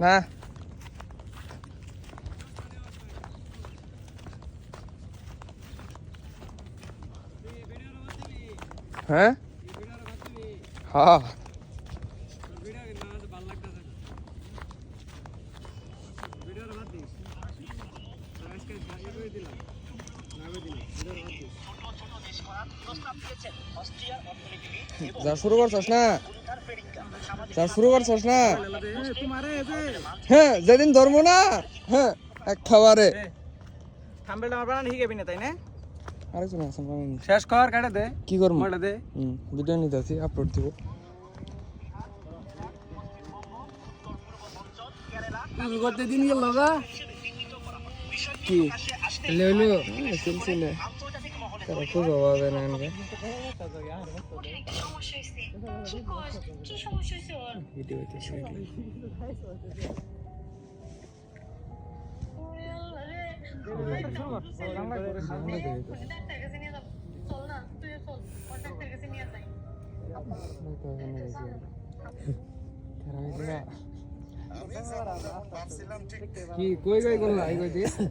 না। হ্যাঁ? হ্যাঁ। যা শুরু করছস না? যা শুরু করছস না হ্যাঁ যেদিন ধরবো না হ্যাঁ এক খাবারে। থাম্বেলটা আমার বানানো শিখে না তাই না? আছেন পাবেন শেষ কর কাটে দে। কি করব? মোটা দে। হুম ভিডিও নিতে আছি আপলোড দিব। করতে দিন গেল কি? লেলো সিলসিলে তারা খুব না হয়েছে। কি কর কি সমস্যা হয়েছে ওর? ভিডিও হইতেছে এগুলো। ওরে আল্লাহ রে। ডাক্তার কাছে নিয়ে যাব। চল না তুই চল। ওর ডাক্তার কাছে নিয়ে যাই। কি কই কই করলা এই কই দিয়ে হ্যাঁ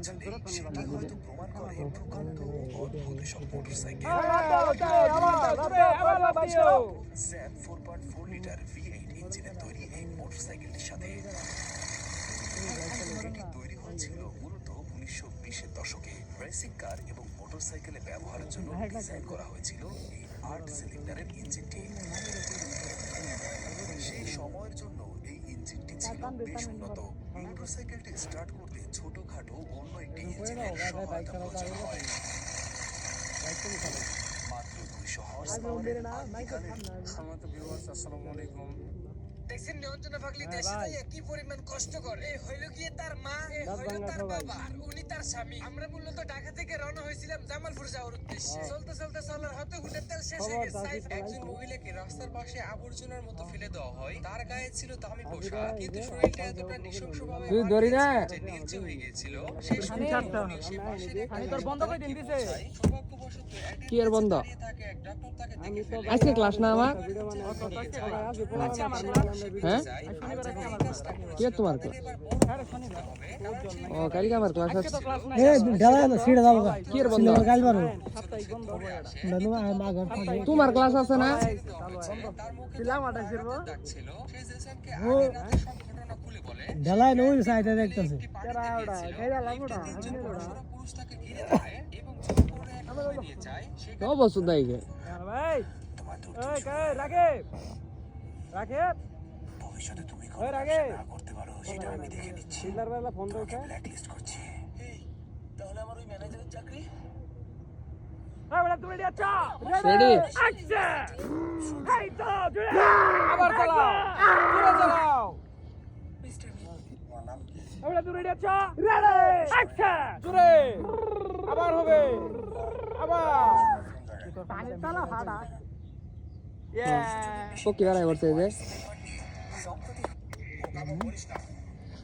কিছু সেটা হয়তো প্রমাণ করে প্রকাণ্ড অদ্ভুত সব motorcycle Sam four point four litre V eight ইঞ্জিনের তৈরি এই মোটরসাইকেলটির সাথে। এটি তৈরি হয়েছিল মূলত উনিশশো বিশের দশকে। রেসিং কার এবং মোটরসাইকেলে ব্যবহারের জন্য ডিজাইন করা হয়েছিল এই আট সিলিন্ডারের ইঞ্জিনটি সেই সময়ের জন্য এই ইঞ্জিনটি ছিল বেশ উন্নত। মোটরসাইকেলটি স্টার্ট করতে ছোটখাটো অন্য একটি ইঞ্জিনের সহায়তা প্রয়োজন হয়। মাত্র দুইশো হর্স পাওয়ারের আদ্যিকালের দেখছেন নিয়ন্ত্রণে ভাগলি দেশে যাইয়া কি পরিমাণ কষ্ট করে এই হইল গিয়ে তার মা এই হইল তার বাবা আর উনি তার স্বামী আমরা মূলত ঢাকা থেকে রওনা হয়েছিলাম জামালপুর যাওয়ার উদ্দেশ্যে চলতে চলতে চলার হতে হুলের তেল শেষ হয়ে গেছে একজন মহিলাকে রাস্তার পাশে আবর্জনার মতো ফেলে দেওয়া হয় তার গায়ে ছিল দামি পোশাক কিন্তু শরীরটা এতটা নৃশংসভাবে তুই ধরি না যে নীলচে হয়ে গিয়েছিল সেই সময় উনি সে পাশের একটা তোর বন্ধ করে দিন দিছে কি এর বন্ধ দেখে ফেলে আজকে ক্লাস না আমার হ্যাঁ কি আর তোমার ক্লাস ও কালকে আমার ক্লাস আছে কি এর বন্ধ তোমার ক্লাস আছে না ছিলাম আটা ছিড়বো ছিল সে জেসনকে আগের রাতে সব ঘটনা খুলে বলে ঢালাই নই সাইডে দেখতেছে কেরা ওটা কেরা লাগুড়া আমি ওটা পুরুষ তাকে ঘিরে ধরে এবং জোর করে এক রুমে নিয়ে যায় সে তো বছর দাই গে ভাই এই কে রাগে রাগে ভবিষ্যতে তুমি ওই রাগে না করতে পারো সেটা আমি দেখে নিচ্ছি। চিল্লার বেলা ফোন দাও কে ব্ল্যাকলিস্ট করছি। তাহলে আমার ওই ম্যানেজারের চাকরি? এই বেলা তুমি রেডি আছো রেডি অ্যাকশন এই তো জুড়ে আবার হবে। আবার। পানি চালা হাডা পকি বাড়াই করছে যে? কামো করিস না।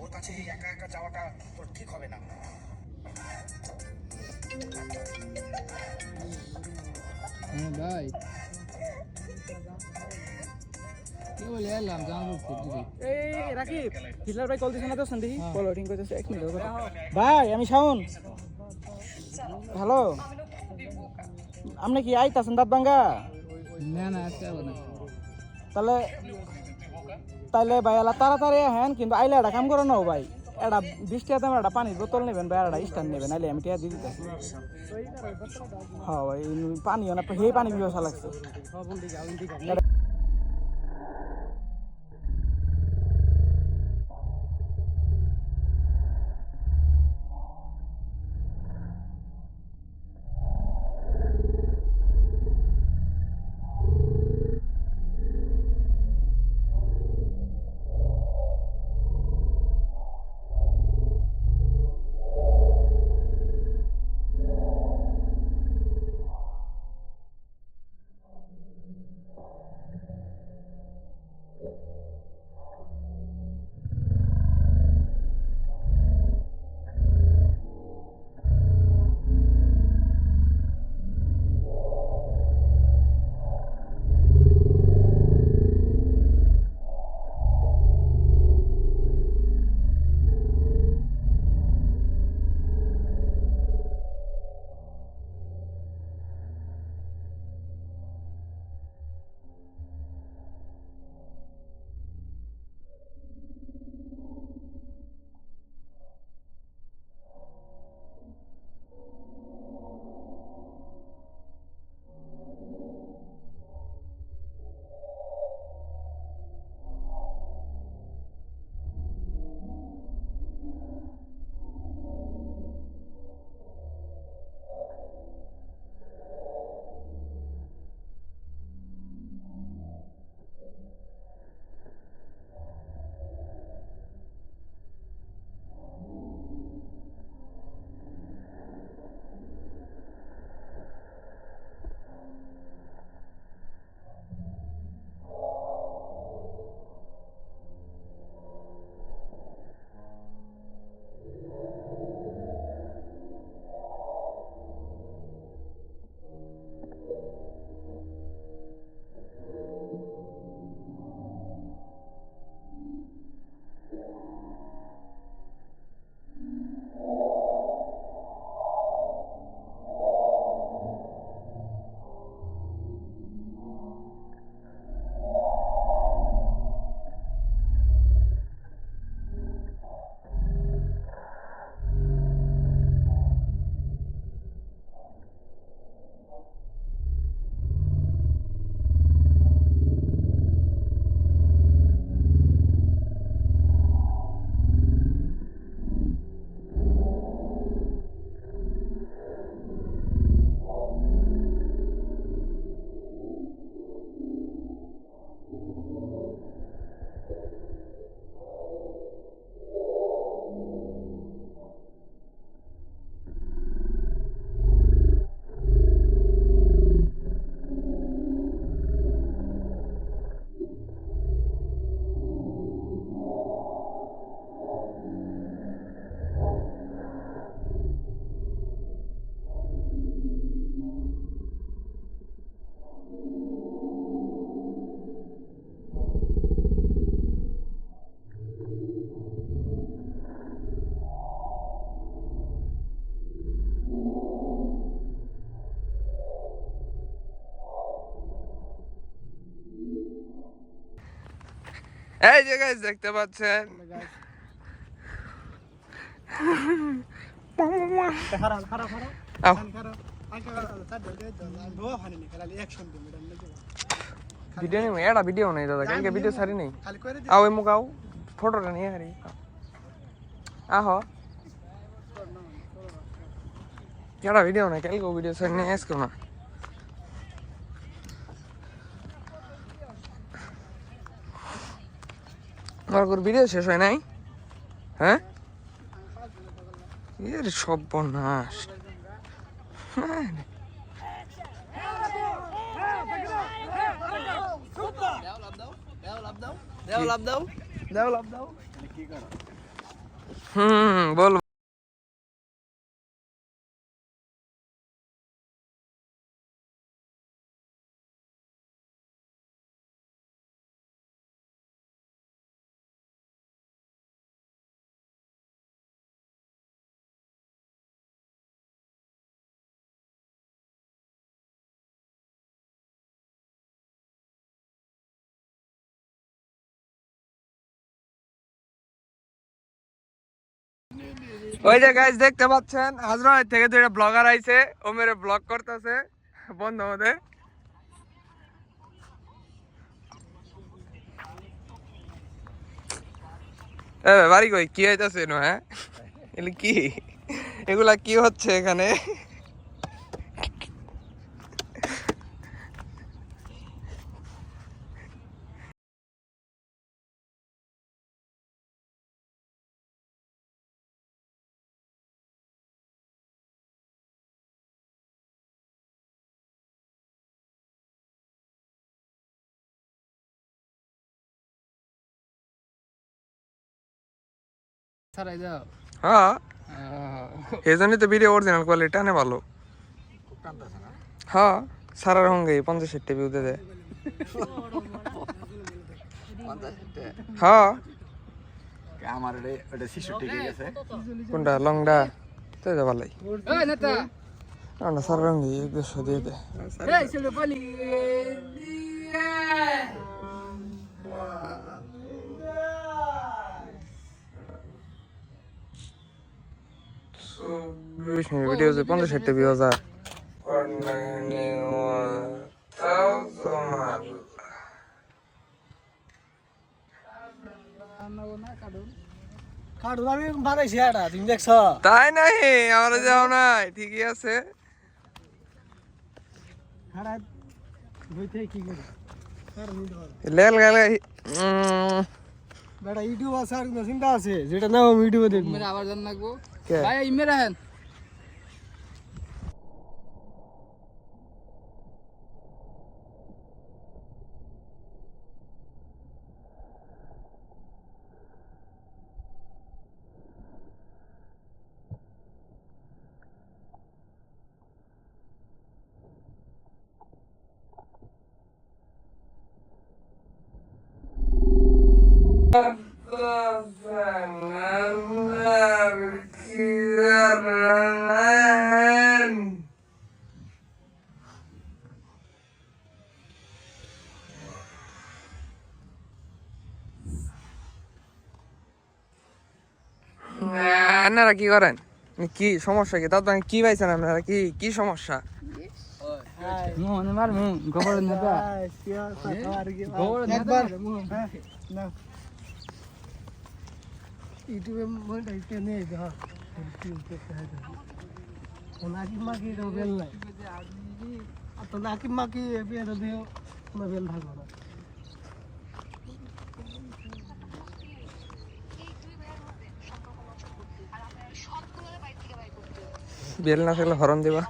ওর কাছে এই একা একা যাওয়াটা তোর ঠিক হবে না। হ্যাঁ ভাই। কি এলাম জানো দিদি এই রাকিব ভাই কল দিছে না তো সন্ধি? কল ওয়েটিং করতেছে এক মিনিট ভাই আমি শাওন। হ্যালো? আপনি কি আইতাছেন দাঁত ভাঙ্গা? না না আজকে হবে না। তাহলে তাহলে ভাই এলা তাড়াতাড়ি হেন কিন্তু আইলে একটা কাম করো না ভাই। এটা বৃষ্টি হাতে একটা পানির বোতল নেবেন ভাই একটা স্ট্যান্ড নেবেন আইলে আমি টিয়া দিয়ে দিতেছি। হ্যাঁ ভাই পানিও না সেই পানি বিবেচনা লাগছে। এই যে গাইস দেখতে পাচ্ছেন খারাপ খারাপ খারাপ আও, খারাপ আগে ধোয়া ফানি নি খালি অ্যাকশন দিন এটা লেগে ভিডিও নেই এটা ভিডিও নেই দাদা কালকে ভিডিও সারি নেই খালি করে আও এই মুখ আও ফটোটা নিয়ে হারি আহ এটা ভিডিও নেই কালকে ভিডিও সারি নেই আজকে না আমার ভিডিও শেষ হয় নাই? হ্যাঁ? এর সর্বনাশ। হ্যাঁ হুম বল। ওই যে গাইস দেখতে পাচ্ছেন? হাজরাবাদ থেকে দুইটা ব্লগার আইছে। ও মেরে ব্লগ করতেছে। বন্ধ আমাদের। বাড়ি কই? কি হইতাছে নো হ্যাঁ? কি? এগুলা কি হচ্ছে এখানে? সারাই দাও হ্যাঁ। এই জন্যই তো ভিডিও অরিজিনাল কোয়ালিটি আনে ভালো। হ্যাঁ সারার সঙ্গে পঞ্চাশ ষাটটা ভিউ দে হ্যাঁ। আমার ওটা শিশু টিকে গেছে। কোনটা? লংডা? তো যা ভালাই। না সারার সঙ্গে এক দিয়ে দে বিশ মিনিট ভিডিও যে পঞ্চাশ ষাটটা ভিউ তুমি তাই নাই আমার যাও নাই। ঠিকই আছে। লেল গেলে বেটা ইউটিউব আছে আর চিন্তা আছে? যেটা নাও আমি ইউটিউবে দেখব। মেরা আবার জান লাগবো? ভাই ইমেরা হেন আপনারা কি করেন? কি সমস্যা কি? তার কি পাইছেন আপনারা? কি কি সমস্যা? মোহন মার মু গোবর নেতা গোবর একবার নেতা হ্যাঁ, নাও। ইউটিউবে মনটা একটু নেই তো হ্যাঁ। ইউটিউব দেখতে হয় তো। ও নাকি মাকি তো বেল নাই আর তো নাকি মাকি বিয়ে তো দিও কোনো বেল না থাকলে হরন দিবা।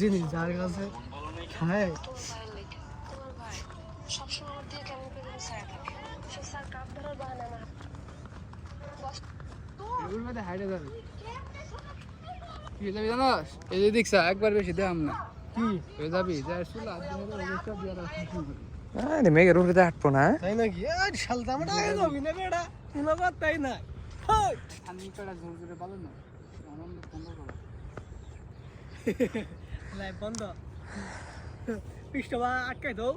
জিনিস যার কাছে খায় যাবে কি যাবি জানোস এই যে দেখছা একবার বেশি দাম না কি হয়ে যাবি যা চুলা হাত দিয়ে হলো, ওই সব দিয়ে রাখ, আরে মেঘের উপরে হাঁটবো না। তাই নাকি? আর শালতামটা আগে যাবি না বেটা? কোনো তাই না। আমি কটা জোর জোরে পালো না। আনন্দ বন্ধ করো। লাইভ বন্ধ। পৃষ্ঠবা আটকাই দাও।